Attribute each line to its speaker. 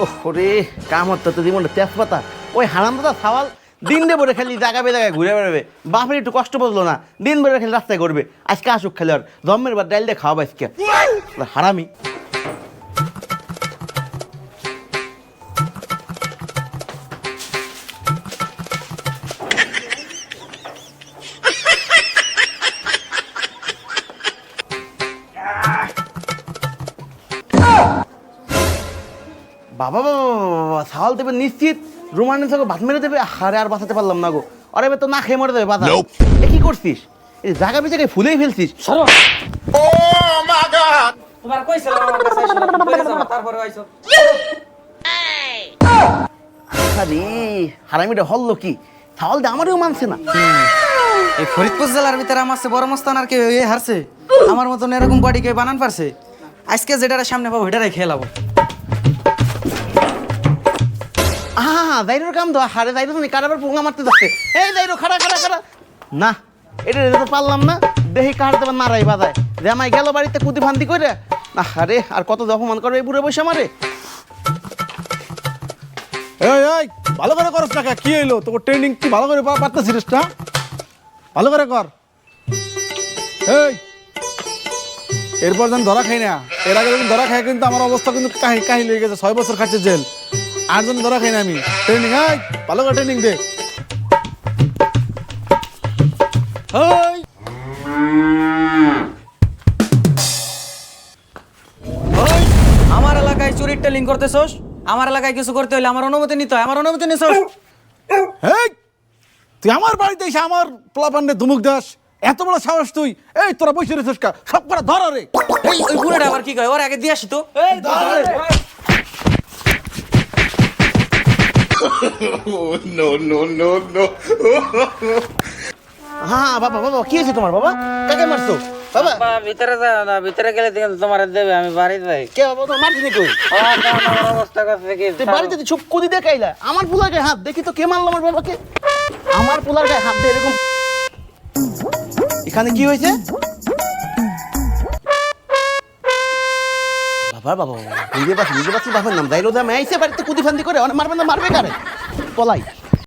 Speaker 1: ওরে কাম হতো তো জীবনটা তেজপাতা। ওই হারাম দাদা সাওয়াল দিন দে বলে খালি জায়গা জায়গায় ঘুরে বেড়াবে। বাপের একটু কষ্ট বলল না দিন বেড়ে খালি রাস্তায় করবে আজকে আসুক খালি আর জম্মের বার ডাইল দিয়ে খাওয়াবো আজকে। হারামি। বাবা বাবা বাবা, সাওয়াল দেবে নিশ্চিত রোমানের সঙ্গে ভাত মেরে দেবে হারে আর বাঁচাতে পারলাম না গো। আরে এবার তো না খেয়ে মরে দেবে বাধা এ কি করছিস? এই জায়গা বেজাকে ফুলেই ফেলছিস।
Speaker 2: সরো। তোমার কইছিলাম আমার কাছে তারপরে
Speaker 1: আরে হারামিটা হল্লো কি? সাওয়াল দে আমারও মানছে না।
Speaker 2: এই ফরিদপুর জেলার ভিতরে আমার বড় মস্তান আর কেউ এ হারছে? আমার মতন এরকম বাড়ি কেউ বানান পারছে? আজকে যেটার সামনে পাবো ওইটারাই খেলাবো
Speaker 1: আহা দাইরোর কাম তো হারে দাইরো তুমি কারাবার পোঙা মারতে যাচ্ছে। এই দাইরো খাড়া খাড়া খাড়া। না, এটা তো পারলাম না। দেখি কার দেবার মারাই বাজায়। জামাই গেল বাড়িতে কুদি ফান্দি করে না আরে আর কত অপমান করবে এই বুড়ে বসে মারে।
Speaker 3: এই এই, ভালো করে করস না কি? হইল? তোর ট্রেনিং কি ভালো করে পারতেছিস না? ভালো করে কর। এই, এরপর যেন ধরা খাই না। এর আগে যখন ধরা খাই কিন্তু আমার অবস্থা কিন্তু কাহি কাহি লেগে গেছে। ছয় বছর খাচ্ছে জেল। আর যেন ধরা খাই না আমি। ট্রেনিং এই ভালো করে ট্রেনিং দে। এই
Speaker 2: আমার এলাকায় চুরির টেলিং করতেছস আমার এলাকায় কিছু করতে হলে আমার অনুমতি নিতে হয় আমার অনুমতি নিছস।
Speaker 3: এই তুই আমার বাড়িতে এসে আমার প্লাবান্ডে ধুমুক দাস। এত বড় সাহস তুই। এই তোরা বসে রেছিস কা? সব করে ধর রে।
Speaker 2: ওই ওই বুড়াটা আবার কি কয়? ওর আগে দিয়ে আসি তো। এই ধর।
Speaker 1: হ্যাঁ বাবা বাবা কি হয়েছে তোমার বাবা কাকে মারছো বাবা
Speaker 4: বাবা, ভিতরে যাও না ভিতরে গেলে তোমার দেবে আমি বাড়িতে যাই
Speaker 1: কে বাবা তোমার মারছি নাকি
Speaker 4: অবস্থা করছে কি
Speaker 1: তুই বাড়িতে তুই চুপ কুদি দেখাইলা আমার পোলার গায়ে হাত দেখি তো কে মারলো আমার বাবাকে আমার পোলার গায়ে হাত দিয়ে এরকম এখানে কি হয়েছে বাবা বাবা বাবা নিজে পাচ্ছি নিজে পাচ্ছি বাবার নাম দাইলো দাম আইসে বাড়িতে কুদি ফান্দি করে অনেক মারবে না মারবে কারে পলাই